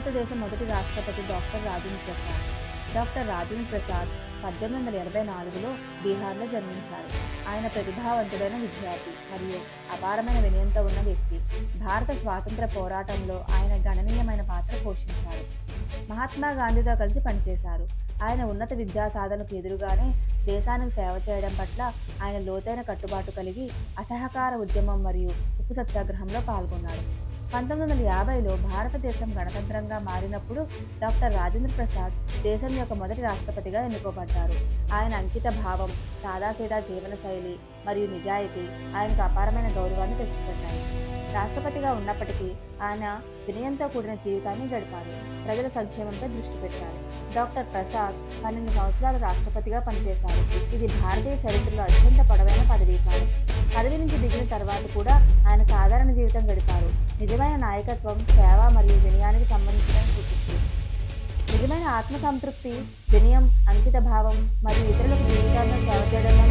భారతదేశ మొదటి రాష్ట్రపతి డాక్టర్ రాజేంద్ర ప్రసాద్ డాక్టర్ రాజేంద్ర ప్రసాద్ పద్దెనిమిది వందల ఎనభై నాలుగులో బీహార్లో జన్మించారు. ఆయన ప్రతిభావంతుడైన విద్యార్థి మరియు అపారమైన వినయంతో ఉన్న వ్యక్తి. భారత స్వాతంత్ర పోరాటంలో ఆయన గణనీయమైన పాత్ర పోషించారు. మహాత్మా గాంధీతో కలిసి పనిచేశారు. ఆయన ఉన్నత విద్యా సాధనకు ఎదురుగానే దేశానికి సేవ చేయడం పట్ల ఆయన లోతైన కట్టుబాటు కలిగి అసహకార ఉద్యమం మరియు ఉప్పు సత్యాగ్రహంలో పాల్గొన్నారు పంతొమ్మిది వందల యాభైలో భారతదేశం గణతంత్రంగా మారినప్పుడు డాక్టర్ రాజేంద్ర ప్రసాద్ దేశం యొక్క మొదటి రాష్ట్రపతిగా ఎన్నుకోబడ్డారు. ఆయన అంకిత భావం సాదాసీదా జీవన శైలి మరియు నిజాయితీ ఆయనకు అపారమైన గౌరవాన్ని తెచ్చిపెట్టాయి. రాష్ట్రపతిగా ఉన్నప్పటికీ ఆయన వినయంతో కూడిన జీవితాన్ని గడిపారు. ప్రజల సంక్షేమంపై దృష్టి పెట్టారు. డాక్టర్ ప్రసాద్ పన్నెండు సంవత్సరాలు రాష్ట్రపతిగా పనిచేశారు. ఇది భారతీయ చరిత్రలో అత్యంత పొడవైన పదవీ కాలం. పదవి నుంచి దిగిన తర్వాత కూడా ఆయన జీవితం గడిపారు. నిజమైన నాయకత్వం సేవ మరియు వినయానికి సంబంధించిన చూపిస్తుంది నిజమైన ఆత్మసంతృప్తి వినయం అంకిత భావం మరియు ఇతరులకు జీవితాలను సేవ చేయడంలో